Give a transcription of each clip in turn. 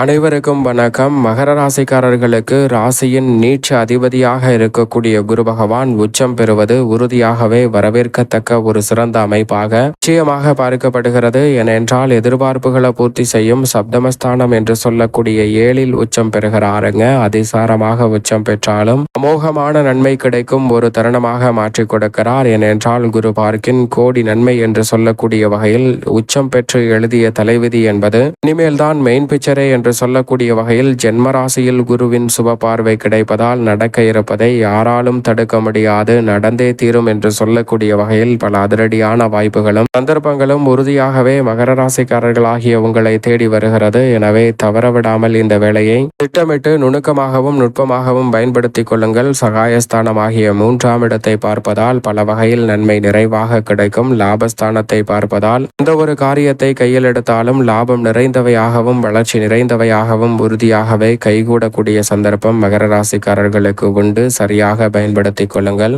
அனைவருக்கும் வணக்கம். மகர ராசிக்காரர்களுக்கு ராசியின் நீட்ச அதிபதியாக இருக்கக்கூடிய குரு பகவான் உச்சம் பெறுவது உறுதியாகவே வரவேற்கத்தக்க ஒரு சிறந்த அமைப்பாக நிச்சயமாக பார்க்கப்படுகிறது. ஏனென்றால் எதிர்பார்ப்புகளை பூர்த்தி செய்யும் சப்தமஸ்தானம் என்று சொல்லக்கூடிய ஏழில் உச்சம் பெறுகிறாருங்க. அதிசாரமாக உச்சம் பெற்றாலும் அமோகமான நன்மை கிடைக்கும் ஒரு தருணமாக மாற்றிக் கொடுக்கிறார். ஏனென்றால் குரு பார்க்கின் கோடி நன்மை என்று சொல்லக்கூடிய வகையில் உச்சம் பெற்று எழுதிய தலைவிதி என்பது இனிமேல்தான் மெயின் பிக்சரே என்று சொல்லக்கூடிய வகையில் ஜென்மராசியில் குருவின் சுப பார்வை கிடைப்பதால் நடக்க இருப்பதை யாராலும் தடுக்க முடியாது நடந்தே தீரும் என்று சொல்லக்கூடிய வகையில் பல அதிரடியான வாய்ப்புகளும் சந்தர்ப்பங்களும் உறுதியாகவே மகர ராசிக்காரர்களாகிய உங்களை தேடி வருகிறது. எனவே தவறவிடாமல் இந்த வேலையை திட்டமிட்டு நுணுக்கமாகவும் நுட்பமாகவும் பயன்படுத்திக் கொள்ளுங்கள். சகாயஸ்தானம் ஆகிய மூன்றாம் இடத்தை பார்ப்பதால் பல வகையில் நன்மை நிறைவாக கிடைக்கும். லாபஸ்தானத்தை பார்ப்பதால் எந்த ஒரு காரியத்தை கையில் எடுத்தாலும் லாபம் நிறைந்தவையாகவும் வளர்ச்சி நிறைந்த நிறைந்தவையாகவும் உறுதியாகவே கைகூடக்கூடிய சந்தர்ப்பம் மகர ராசிக்காரர்களுக்கு உண்டு. சரியாக பயன்படுத்திக் கொள்ளுங்கள்.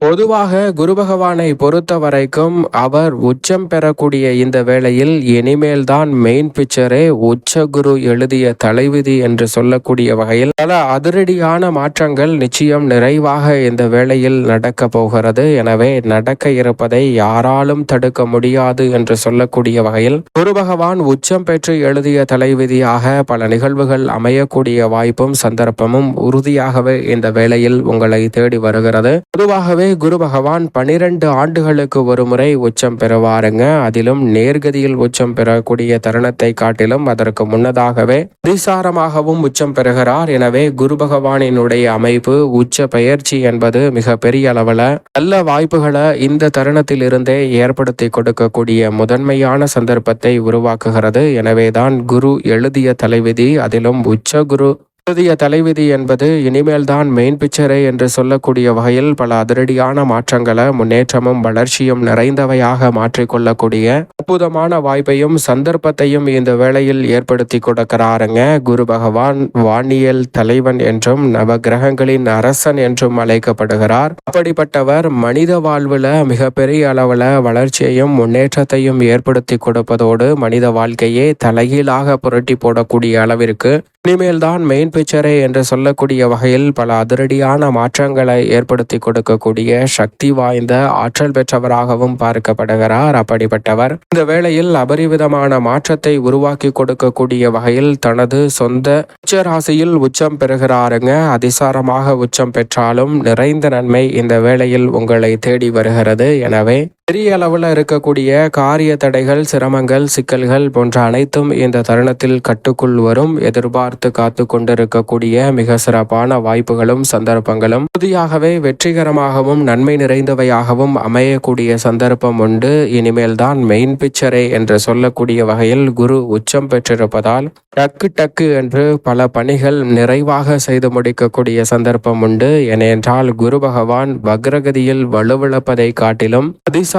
பொதுவாக குரு பகவானை பொறுத்த வரைக்கும் அவர் உச்சம் பெறக்கூடிய இந்த வேளையில் இனிமேல் தான் மெயின் பிக்சரே உச்ச குரு எழுதிய தலைவிதி என்று சொல்லக்கூடிய வகையில் பல அதிரடியான மாற்றங்கள் நிச்சயம் நிறைவாக இந்த வேளையில் நடக்க போகிறது. எனவே நடக்க இருப்பதை யாராலும் தடுக்க முடியாது என்று சொல்லக்கூடிய வகையில் குரு பகவான் உச்சம் பெற்று எழுதிய தலைவிதியாக பல நிகழ்வுகள் அமையக்கூடிய வாய்ப்பும் சந்தர்ப்பமும் உறுதியாகவே இந்த வேளையில் உங்களை தேடி வருகிறது. பொதுவாகவே குரு பகவான் பனிரெண்டு ஆண்டுகளுக்கு ஒரு முறை உச்சம் பெறுவாருங்க. அதிலும் நேர்கதியில் உச்சம் பெறக்கூடிய தருணத்தை காட்டிலும் அதற்கு முன்னதாகவே அதிசாரமாகவும் உச்சம் பெறுகிறார். எனவே குரு பகவானினுடைய அமைப்பு உச்ச பயிற்சி என்பது மிக பெரிய அளவில் நல்ல வாய்ப்புகளை இந்த தருணத்தில் இருந்தே ஏற்படுத்தி கொடுக்கக்கூடிய முதன்மையான சந்தர்ப்பத்தை உருவாக்குகிறது. எனவேதான் குரு எழுதிய தலைவிதி அதிலும் உச்ச குரு புதிய தலைவிதி என்பது இனிமேல் தான் மெயின் பிக்சரே என்று சொல்லக்கூடிய வகையில் பல அதிரடியான மாற்றங்களை முன்னேற்றமும் வளர்ச்சியும் நிறைந்தவையாக மாற்றிக்கொள்ளக்கூடிய அற்புதமான வாய்ப்பையும் சந்தர்ப்பத்தையும் இந்த வேளையில் ஏற்படுத்தி கொடுக்கிறாருங்க. குரு பகவான் வானியல் தலைவன் என்றும் நவ கிரகங்களின் அரசன் என்றும் அழைக்கப்படுகிறார். அப்படிப்பட்டவர் மனித வாழ்வுல மிகப்பெரிய அளவுல வளர்ச்சியையும் முன்னேற்றத்தையும் ஏற்படுத்தி கொடுப்பதோடு மனித வாழ்க்கையே தலைகீழாக புரட்டி போடக்கூடிய அளவிற்கு இனிமேல் தான் மெயின் பிக்சரே என்று சொல்லக்கூடிய வகையில் பல அதிரடியான மாற்றங்களை ஏற்படுத்தி கொடுக்கக்கூடிய சக்தி வாய்ந்த ஆற்றல் பெற்றவராகவும் பார்க்கப்படுகிறார். அப்படிப்பட்டவர் இந்த வேளையில் அபரிவிதமான மாற்றத்தை உருவாக்கி கொடுக்கக்கூடிய வகையில் தனது சொந்த உச்ச ராசியில் உச்சம் பெறுகிறாருங்க. அதிசாரமாக உச்சம் பெற்றாலும் நிறைந்த நன்மை இந்த வேளையில் உங்களை தேடி வருகிறது. எனவே பெரிய அளவில் இருக்கக்கூடிய காரிய தடைகள் சிரமங்கள் சிக்கல்கள் போன்ற அனைத்தும் இந்த தருணத்தில் கட்டுக்குள் வரும். எதிர்பார்த்து காத்து கொண்டிருக்கக்கூடிய மிக சிறப்பான வாய்ப்புகளும் சந்தர்ப்பங்களும். உறுதியாகவே வெற்றிகரமாகவும் நன்மை நிறைந்தவையாகவும் அமையக்கூடிய சந்தர்ப்பம் உண்டு. இனிமேல் தான் மெயின் பிக்சரே என்று சொல்லக்கூடிய வகையில் குரு உச்சம் பெற்றிருப்பதால் டக்கு டக்கு என்று பல பணிகள் நிறைவாக செய்து முடிக்கக்கூடிய சந்தர்ப்பம் உண்டு. ஏனென்றால் குரு பகவான் வக்ரகதியில் வலுவிழப்பதை காட்டிலும்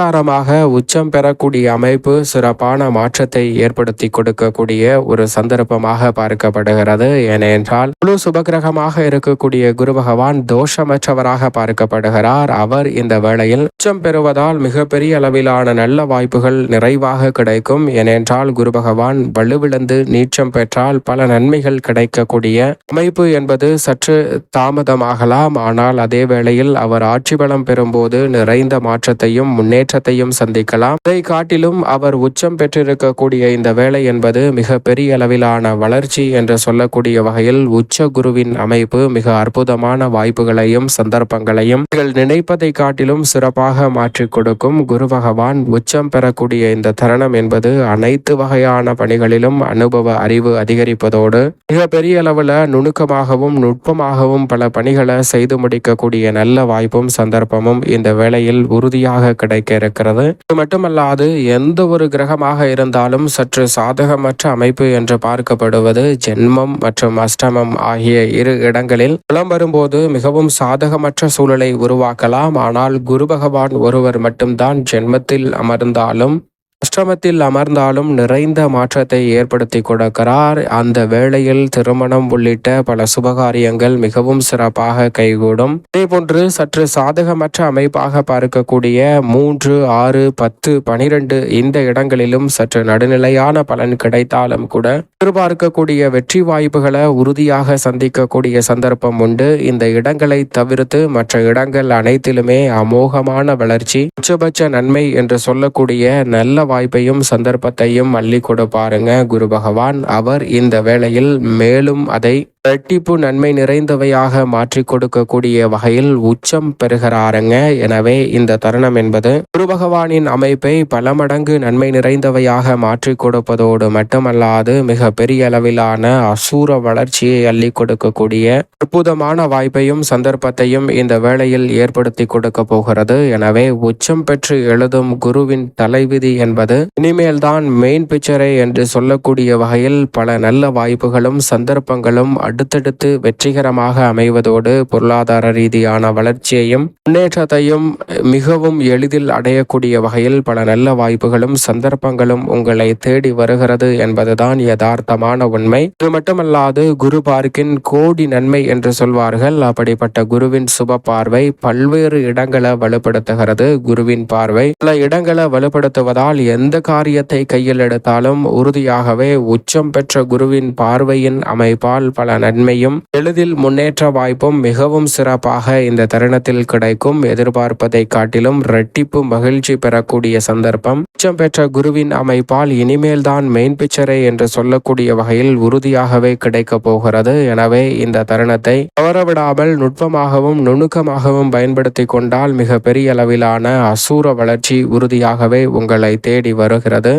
அதிசாரமாக உச்சம் பெறக்கூடிய அமைப்பு சிறப்பான மாற்றத்தை ஏற்படுத்தி கொடுக்கக்கூடிய ஒரு சந்தர்ப்பமாக பார்க்கப்படுகிறது. ஏனென்றால் முழு சுபகிரகமாக இருக்கக்கூடிய குரு பகவான் தோஷமற்றவராக பார்க்கப்படுகிறார். அவர் இந்த வேளையில் உச்சம் பெறுவதால் மிகப்பெரிய அளவிலான நல்ல வாய்ப்புகள் நிறைவாக கிடைக்கும். ஏனென்றால் குரு பகவான் வலுவிழந்து நீச்சம் பெற்றால் பல நன்மைகள் கிடைக்கக்கூடிய அமைப்பு என்பது சற்று தாமதமாகலாம். ஆனால் அதே வேளையில் அவர் ஆட்சி பலம் பெறும்போது நிறைந்த மாற்றத்தையும் முன்னேற்றத்தையும் சந்திக்கலாம். அதை காட்டிலும் அவர் உச்சம் பெற்றிருக்கக்கூடிய இந்த வேலை என்பது மிக பெரிய அளவிலான வளர்ச்சி என்று சொல்லக்கூடிய வகையில் உச்ச குருவின் அமைப்பு மிக அற்புதமான வாய்ப்புகளையும் சந்தர்ப்பங்களையும் நீங்கள் நினைப்பதை காட்டிலும் சிறப்பாக மாற்றிக் கொடுக்கும் குரு பகவான் உச்சம் பெறக்கூடிய இந்த தருணம் என்பது அனைத்து வகையான பணிகளிலும் அனுபவ அறிவு அதிகரிப்பதோடு மிக பெரிய அளவுல நுணுக்கமாகவும் நுட்பமாகவும் பல பணிகளை செய்து முடிக்கக்கூடிய நல்ல வாய்ப்பும் சந்தர்ப்பமும் இந்த வேளையில் உறுதியாக கிடைக்க இருக்கிறது. இது மட்டுமல்லாது எந்த ஒரு கிரகமாக இருந்தாலும் சற்று சாதகமற்ற அமைப்பு என்று பார்க்கப்படுவது ஜென்மம் மற்றும் அஷ்டமம் ஆகிய இரு இடங்களில் புலம் வரும்போது மிகவும் சாதகமற்ற சூழலை உருவாக்கலாம். ஆனால் குரு பகவான் ஒருவர் மட்டும்தான் ஜென்மத்தில் அமர்ந்தாலும் அஷ்டமத்தில் அமர்ந்தாலும் நிறைந்த மாற்றத்தை ஏற்படுத்தி கொடுக்கிறார். அந்த வேளையில் திருமணம் உள்ளிட்ட பல சுபகாரியங்கள் மிகவும் சிறப்பாக கைகூடும். இதேபோன்று சற்று சாதகமற்ற அமைப்பாக பார்க்கக்கூடிய மூன்று ஆறு பத்து பனிரெண்டு இந்த இடங்களிலும் சற்று நடுநிலையான பலன் கிடைத்தாலும் கூட எதிர்பார்க்கக்கூடிய வெற்றி வாய்ப்புகளை உறுதியாக சந்திக்கக்கூடிய சந்தர்ப்பம் உண்டு. இந்த இடங்களை தவிர்த்து மற்ற இடங்கள் அனைத்திலுமே அமோகமான வளர்ச்சி உச்சபட்ச நன்மை என்று சொல்லக்கூடிய நல்ல வாய்ப்பையும் சந்தர்ப்பத்தையும் அள்ளி கொடுப்பாருங்க குரு பகவான். அவர் இந்த வேளையில் மேலும் அதை இரட்டிப்பு நன்மை நிறைந்தவையாக மாற்றி கொடுக்கக்கூடிய வகையில் உச்சம் பெறுகிறாருங்க. எனவே இந்த தருணம் என்பது குரு பகவானின் அமைப்பை பல மடங்கு நன்மை நிறைந்தவையாக மாற்றி கொடுப்பதோடு மட்டுமல்லாது மிக பெரிய அளவிலான அசூர வளர்ச்சியை அள்ளி கொடுக்கக்கூடிய அற்புதமான வாய்ப்பையும் சந்தர்ப்பத்தையும் இந்த வேளையில் ஏற்படுத்தி கொடுக்க போகிறது. எனவே உச்சம் பெற்று எழுதும் குருவின் தலைவிதி என்பது இனிமேல் தான் மெயின் பிக்சரை என்று சொல்லக்கூடிய வகையில் பல நல்ல வாய்ப்புகளும் சந்தர்ப்பங்களும் அடுத்தடுத்து வெற்றிகரமாக அமைவதோடு பொருளாதார ரீதியான வளர்ச்சியையும் முன்னேற்றத்தையும் மிகவும் எளிதில் அடையக்கூடிய வகையில் பல நல்ல வாய்ப்புகளும் சந்தர்ப்பங்களும் உங்களை தேடி வருகிறது என்பதுதான் யதார்த்தமான உண்மை. இது மட்டுமல்லாது குரு பார்க்கின் கோடி நன்மை என்று சொல்வார்கள். அப்படிப்பட்ட குருவின் சுப பார்வை பல்வேறு இடங்களை வலுப்படுத்துகிறது. குருவின் பார்வை பல இடங்களை வலுப்படுத்துவதால் எந்த காரியத்தை கையில் எடுத்தாலும் உறுதியாகவே உச்சம் பெற்ற குருவின் பார்வையின் அமைப்பால் பல நன்மையும் எளிதில் முன்னேற்ற வாய்ப்பும் மிகவும் சிறப்பாக இந்த தருணத்தில் கிடைக்கும். எதிர்பார்ப்பதை காட்டிலும் இரட்டிப்பு மகிழ்ச்சி பெறக்கூடிய சந்தர்ப்பம். உச்சம் பெற்ற குருவின் அமைப்பால் இனிமேல் தான் மெயின் பிக்சரே என்று சொல்லக்கூடிய வகையில் உறுதியாகவே கிடைக்கப் போகிறது. எனவே இந்த தருணத்தை தவறவிடாமல் நுட்பமாகவும் நுணுக்கமாகவும் பயன்படுத்தி கொண்டால் மிக பெரிய அளவிலான அசூர வளர்ச்சி உறுதியாகவே உங்களை தேடி வருகிறது.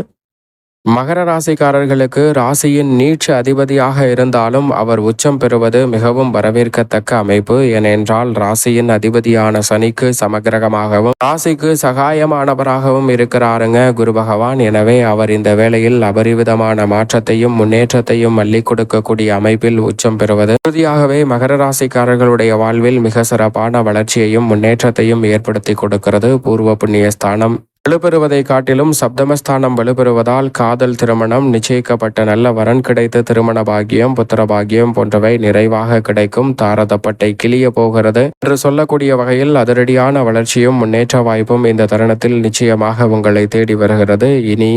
மகர ராசிக்காரர்களுக்கு ராசியின் நீட்சி அதிபதியாக இருந்தாலும் அவர் உச்சம் பெறுவது மிகவும் வரவேற்கத்தக்க அமைப்பு. ஏனென்றால் ராசியின் அதிபதியான சனிக்கு சமகிரகமாகவும் ராசிக்கு சகாயமானவராகவும் இருக்கிறாருங்க குரு பகவான். எனவே அவர் இந்த வேளையில் அபரிவிதமான மாற்றத்தையும் முன்னேற்றத்தையும் அள்ளி கொடுக்கக்கூடிய அமைப்பில் உச்சம் பெறுவது. உறுதியாகவே மகர ராசிக்காரர்களுடைய வாழ்வில் மிக சிறப்பான வளர்ச்சியையும் முன்னேற்றத்தையும் ஏற்படுத்தி கொடுக்கிறது. பூர்வ புண்ணிய ஸ்தானம் வலுப்பெறுவதை காட்டிலும் சப்தமஸ்தானம் வலுப்பெறுவதால் காதல் திருமணம் நிச்சயிக்கப்பட்ட நல்ல வரன் கிடைத்த திருமண பாகியம் புத்திர போன்றவை நிறைவாக கிடைக்கும். தாரதப்பட்டை கிளிய போகிறது என்று சொல்லக்கூடிய வகையில் அதிரடியான வளர்ச்சியும் முன்னேற்ற வாய்ப்பும் இந்த தருணத்தில் நிச்சயமாக உங்களை தேடி வருகிறது. இனி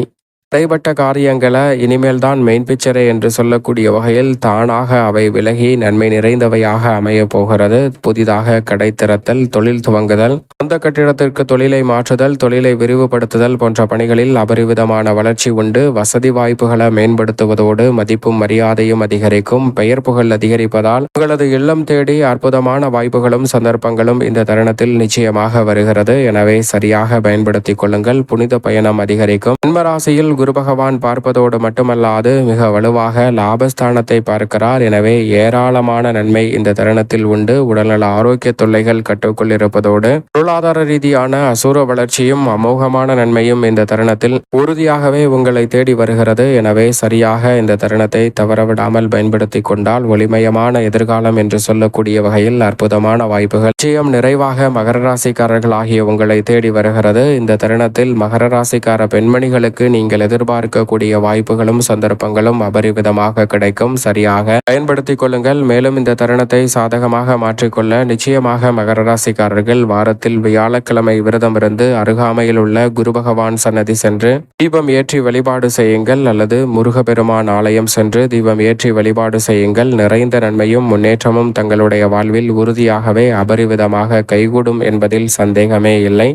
தடைப்பட்ட காரியங்களை இனிமேல் தான் மெயின் பிக்சரே என்று சொல்லக்கூடிய வகையில் தானாக அவை விலகி நன்மை நிறைந்தவையாக அமைய போகிறது. புதிதாக கடை திறத்தல் தொழில் துவங்குதல் சொந்த கட்டிடத்திற்கு தொழிலை மாற்றுதல் தொழிலை விரிவுபடுத்துதல் போன்ற பணிகளில் அபரிவிதமான வளர்ச்சி உண்டு. வசதி வாய்ப்புகளை மேம்படுத்துவதோடு மதிப்பும் மரியாதையும் அதிகரிக்கும். பெயர் புகழ் அதிகரிப்பதால் உங்களது இல்லம் தேடி அற்புதமான வாய்ப்புகளும் சந்தர்ப்பங்களும் இந்த தருணத்தில் நிச்சயமாக வருகிறது. எனவே சரியாக பயன்படுத்திக் கொள்ளுங்கள். புனித பயணம் அதிகரிக்கும். ஜென்மராசியில் குரு பகவான் பார்ப்பதோடு மட்டுமல்லாது மிக வலுவாக லாபஸ்தானத்தை பார்க்கிறார். எனவே ஏராளமான நன்மை இந்த தருணத்தில் உண்டு. உடல்நல ஆரோக்கிய தொல்லைகள் கட்டுக்குள் இருப்பதோடு பொருளாதார ரீதியான அசூர வளர்ச்சியும் அமோகமான நன்மையும் இந்த தருணத்தில் உறுதியாகவே உங்களை தேடி வருகிறது. எனவே சரியாக இந்த தருணத்தை தவறவிடாமல் பயன்படுத்தி கொண்டால் ஒளிமயமான எதிர்காலம் என்று சொல்லக்கூடிய வகையில் அற்புதமான வாய்ப்புகள். நிச்சயம் நிறைவாக மகர ராசிக்காரர்கள் ஆகிய உங்களை தேடி வருகிறது. இந்த தருணத்தில் மகர ராசிக்கார பெண்மணிகளுக்கு நீங்கள் எதிர்பார்க்கக்கூடிய வாய்ப்புகளும் சந்தர்ப்பங்களும் அபரிவிதமாக கிடைக்கும். சரியாக பயன்படுத்திக் கொள்ளுங்கள். மேலும் இந்த தருணத்தை சாதகமாக மாற்றிக்கொள்ள நிச்சயமாக மகர ராசிக்காரர்கள் வாரத்தில் வியாழக்கிழமை விரதம் இருந்து அருகாமையில் உள்ள குரு பகவான் சன்னதி சென்று தீபம் ஏற்றி வழிபாடு செய்யுங்கள். அல்லது முருகப்பெருமான் ஆலயம் சென்று தீபம் ஏற்றி வழிபாடு செய்யுங்கள். நிறைந்த நன்மையும் முன்னேற்றமும் தங்களுடைய வாழ்வில் உறுதியாகவே அபரிவிதமாக கைகூடும் என்பதில் சந்தேகமே இல்லை.